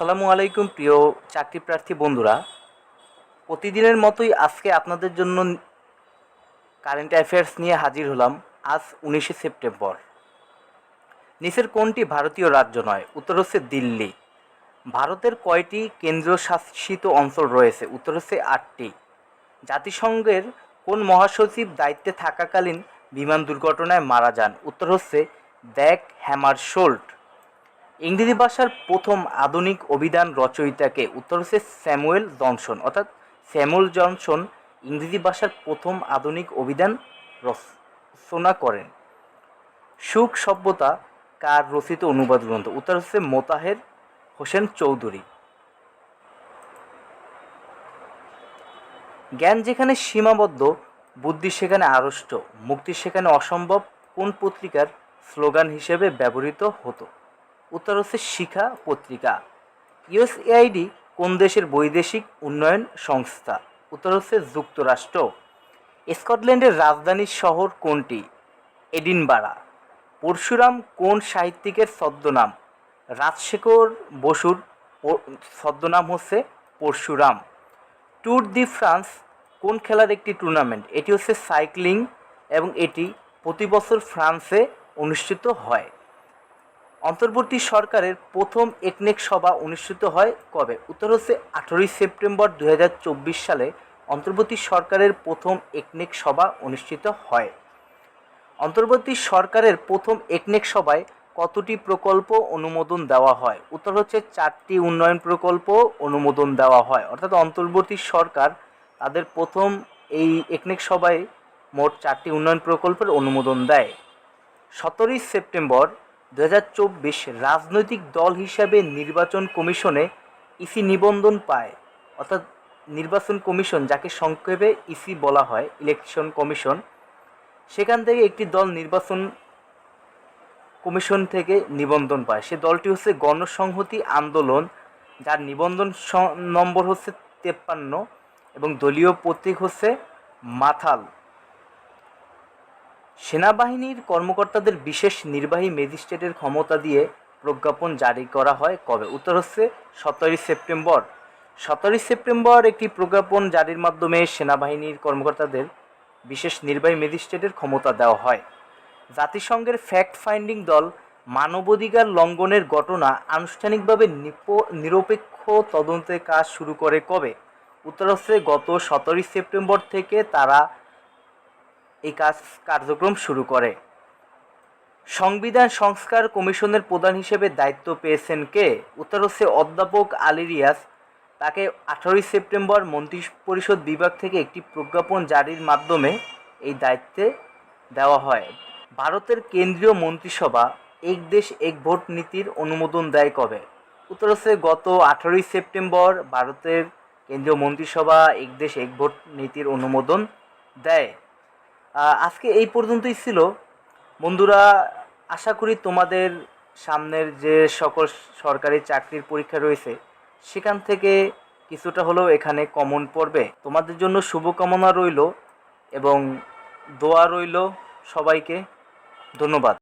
আসসালামু আলাইকুম, প্রিয় চাকরি প্রার্থী বন্ধুরা। প্রতিদিনের মতোই আজকে আপনাদের জন্য কারেন্ট অ্যাফেয়ার্স নিয়ে হাজির হলাম আজ উনিশে সেপ্টেম্বর। নিচের কোনটি ভারতীয় রাজ্য নয়? উত্তর হচ্ছে দিল্লি। ভারতের কয়টি কেন্দ্রীয় শাসিত অঞ্চল রয়েছে? উত্তর হচ্ছে আটটি। জাতিসংঘের কোন মহাসচিব দায়িত্বে থাকাকালীন বিমান দুর্ঘটনায় মারা যান? উত্তর হচ্ছে দ্যাক হ্যামার শোল্ট ইংরেজি ভাষার প্রথম আধুনিক অভিধান রচয়িতাকে উত্তর হচ্ছে স্যামুয়েল জনসন। অর্থাৎ স্যামুয়েল জনসন ইংরেজি ভাষার প্রথম আধুনিক অভিধান রচনা করেন। সুখ সভ্যতা কার রচিত অনুবাদ গ্রন্থ? উত্তর হচ্ছে মোতাহের হোসেন চৌধুরী। জ্ঞান যেখানে সীমাবদ্ধ, বুদ্ধি সেখানে আড়ষ্ট, মুক্তি সেখানে অসম্ভব, কোন পত্রিকার স্লোগান হিসেবে ব্যবহৃত হতো? উত্তর হচ্ছে শিখা পত্রিকা। ইউএসএআইডি কোন দেশের বৈদেশিক উন্নয়ন সংস্থা? উত্তর হচ্ছে যুক্তরাষ্ট্র। স্কটল্যান্ডের রাজধানী শহর কোনটি? এডিনবারা। পরশুরাম কোন সাহিত্যিকের ছদ্মনাম? রাজশেখর বসুর ছদ্মনাম হচ্ছে পরশুরাম। ট্যুর দি ফ্রান্স কোন খেলার একটি টুর্নামেন্ট? এটি হচ্ছে সাইক্লিং এবং এটি প্রতি বছর ফ্রান্সে অনুষ্ঠিত হয়। অন্তর্বর্তী সরকারের প্রথম একনেক সভা অনুষ্ঠিত হয় কবে? উত্তর হচ্ছে আঠেরোই সেপ্টেম্বর দু হাজার চব্বিশ সালে অন্তর্বর্তী সরকারের প্রথম একনেক সভা অনুষ্ঠিত হয়। অন্তর্বর্তী সরকারের প্রথম একনেক সভায় কতটি প্রকল্প অনুমোদন দেওয়া হয়? উত্তর হচ্ছে চারটি উন্নয়ন প্রকল্প অনুমোদন দেওয়া হয়। অর্থাৎ অন্তর্বর্তী সরকার তাদের প্রথম এই একনেক সভায় মোট চারটি উন্নয়ন প্রকল্পের অনুমোদন দেয়। সতেরোই সেপ্টেম্বর দু হাজার চব্বিশ রাজনৈতিক দল হিসাবে নির্বাচন কমিশনে ইসি নিবন্ধন পায়। অর্থাৎ নির্বাচন কমিশন, যাকে সংক্ষেপে ইসি বলা হয়, ইলেকশন কমিশন, সেখান থেকে একটি দল নির্বাচন কমিশন থেকে নিবন্ধন পায়। সে দলটি হচ্ছে গণসংহতি আন্দোলন, যার নিবন্ধন নম্বর হচ্ছে তেপ্পান্ন এবং দলীয় প্রতীক হচ্ছে মাথাল। সেনাবাহিনীর কর্মকর্তাদের বিশেষ নির্বাহী ম্যাজিস্ট্রেটের ক্ষমতা দিয়ে প্রজ্ঞাপন জারি করা হয় কবে? উত্তর হচ্ছে সতেরোই সেপ্টেম্বর। সতেরোই সেপ্টেম্বর একটি প্রজ্ঞাপন জারির মাধ্যমে সেনাবাহিনীর কর্মকর্তাদের বিশেষ নির্বাহী ম্যাজিস্ট্রেটের ক্ষমতা দেওয়া হয়। জাতিসংঘের ফ্যাক্ট ফাইন্ডিং দল মানবাধিকার লঙ্ঘনের ঘটনা আনুষ্ঠানিকভাবে নিরপেক্ষ তদন্তের কাজ শুরু করে কবে? উত্তর হচ্ছে গত সতেরোই সেপ্টেম্বর থেকে তারা এই কাজ কার্যক্রম শুরু করে। সংবিধান সংস্কার কমিশনের প্রধান হিসেবে দায়িত্ব পেয়েছেন কে? উত্তর হচ্ছে অধ্যাপক আলী রিয়াজ। তাকে আঠারোই সেপ্টেম্বর মন্ত্রী পরিষদ বিভাগ থেকে একটি প্রজ্ঞাপন জারির মাধ্যমে এই দায়িত্বে দেওয়া হয়। ভারতের কেন্দ্রীয় মন্ত্রিসভা এক দেশ এক ভোট নীতির অনুমোদন দেয় কবে? উত্তর হচ্ছে গত আঠারোই সেপ্টেম্বর ভারতের কেন্দ্রীয় মন্ত্রিসভা এক দেশ এক ভোট নীতির অনুমোদন দেয়। আজকে এই পর্যন্তই ছিল। বন্ধুরা, আশা করি তোমাদের সামনের যে সকল সরকারি চাকরির পরীক্ষা রয়েছে, সেখান থেকে কিছুটা হলেও এখানে কমন পড়বে। তোমাদের জন্য শুভকামনা রইল এবং দোয়া রইল সবাইকে। ধন্যবাদ।